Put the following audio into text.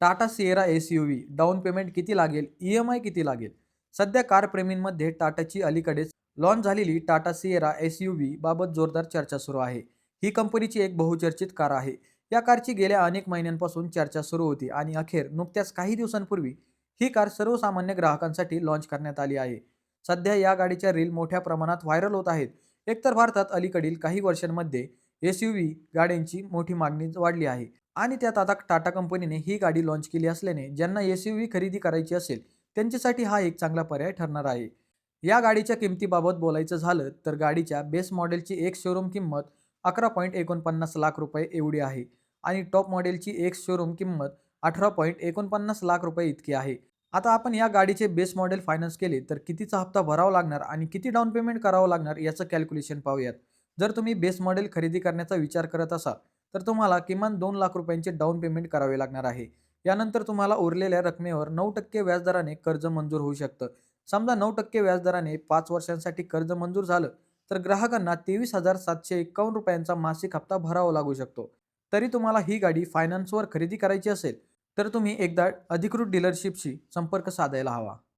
Tata Sierra S U V down payment किती लागेल? E M I किती लागेल? सध्या कारप्रेमींमध्ये टाटाची अलीकडेच लॉन्च झालेली Tata Sierra S U V बाबत जोरदार चर्चा सुरू आहे. ही कंपनीची एक बहुचर्चित कार आहे. या कारची गेल्या अनेक महिन्यांपासून चर्चा सुरू होती आणि अखेर नुकत्याच काही दिवसांपूर्वी ही कार सर्वसामान्य ग्राहकांसाठी लॉन्च करण्यात आली आहे. सध्या या गाडीच्या रील मोठ्या प्रमाणात व्हायरल होत आहेत. एकतर भारतात अलीकडील काही वर्षांमध्ये एस यू व्ही गाड्यांची मोठी मागणी वाढली आहे. आणि त्यात आता टाटा कंपनीने ही गाडी लॉन्च केली असल्याने ज्यांना एस यू व्ही खरेदी करायची असेल त्यांच्यासाठी हा एक चांगला पर्याय ठरणार आहे. या गाडीच्या किमतीबाबत बोलायचं झालं तर गाडीच्या बेस मॉडेलची एक शोरूम किंमत अकरा पॉईंट एकोणपन्नास लाख रुपये एवढी आहे आणि टॉप मॉडेलची एक शोरूम किंमत अठरा पॉईंट एकोणपन्नास लाख रुपये इतकी आहे. आता आपण या गाडीचे बेस मॉडेल फायनान्स केले तर कितीचा हप्ता भरावा लागणार आणि किती डाऊन पेमेंट करावं लागणार याचं कॅल्क्युलेशन पाहूयात. जर तुम्ही बेस मॉडेल खरेदी करण्याचा विचार करत असाल तर तुम्हाला किमान दोन लाख रुपयांचे डाऊन पेमेंट करावे लागणार आहे. यानंतर तुम्हाला उरलेल्या रकमेवर नऊ टक्के व्याजदराने कर्ज मंजूर होऊ शकतं. समजा नऊ टक्के व्याजदराने पाच वर्षांसाठी कर्ज मंजूर झालं तर ग्राहकांना तेवीस हजार सातशे एक्कावन्न रुपयांचा मासिक हप्ता भरावा लागू शकतो. तरी तुम्हाला ही गाडी फायनान्सवर खरेदी करायची असेल तर तुम्ही एकदा अधिकृत डीलरशिपशी संपर्क साधायला हवा.